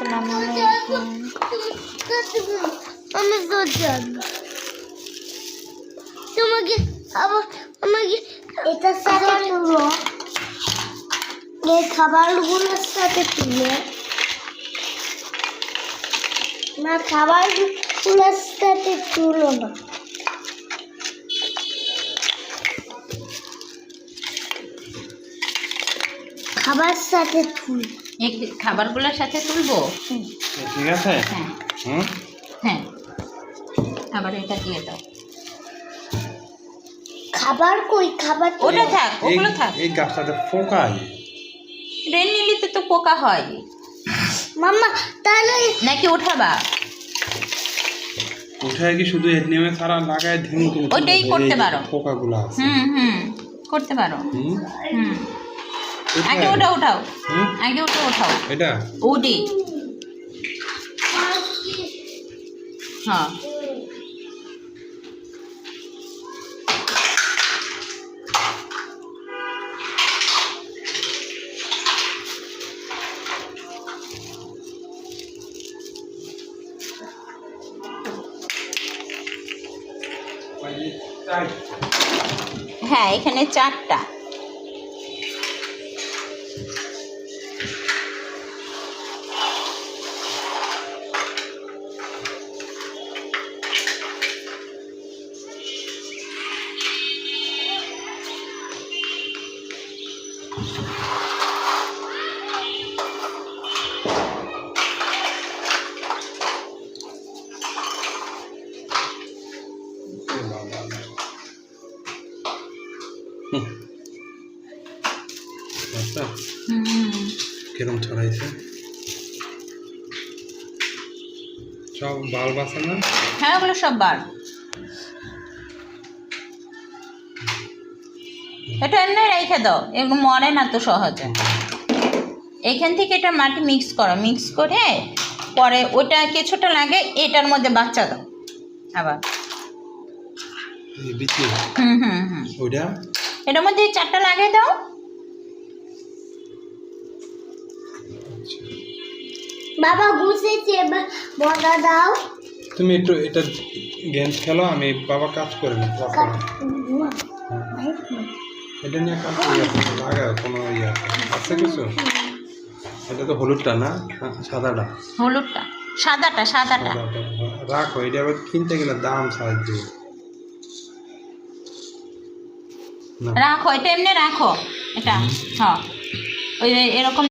আসসালামু আলাইকুম আমি তো তোমাকে আবার আমাকে এটার সাথে তুলো। এই খাবারগুলোর সাথে তুলে। না খাবারগুলোর সাথে তুলো না। খাবার সাথে তুল। এই খাবারগুলোর সাথে তুলবো? ঠিক আছে। হ্যাঁ। হ্যাঁ। আবার এটা দিয়ে দাও। খাবার কই? খাবার তো- ওটা থাক ওগুলো থাক। এই গাছটাতে পোকায় রেন নিলিতে তো পোকা হয়। মাম্মা তাহলে নাকি ওঠাবা উঠে কি শুধু এর নেমে সারা লাগায় ধিম ওটাই করতে পারো। পোকাগুলো হুম হুম। করতে পারো। হুম? আগে ওটা ওঠাও আগে ওটা ওঠাও এটা? ওডি হ্যাঁ। হ্যাঁ এখানে চারটা। কিরম ছড়াইছে? সব বাল্ব আছে না? হ্যাঁ ওগুলো সব বার এটা এমনি রেখে দাও এগুলো মরে না তো সহজে। এখান থেকে এটা মাটি মিক্স করো মিক্স করে পরে ওটা কিছুটা লাগে এটার মধ্যে বাচ্চা দাও আবার। হুম হুম হুম। এটার মধ্যে চারটা লাগিয়ে দাও। বাবা ঘুষেছে এবার বদা দাও। তুমি একটু এটা গেম খেলো আমি বাবা কাজ করে নি এটা নিয়ে কাজ লাগা কোনো ইয়ে আছে? কিছু? এটা তো হলুদটা না? হ্যাঁ, সাদাটা। হলুদটা। সাদাটা সাদাটা। সাদাটা রাখো এটা আবার কিনতে গেলে দাম সাহায্য। রাখো এটা এমনি রাখো। এটা হ্যাঁ। ওই এরকম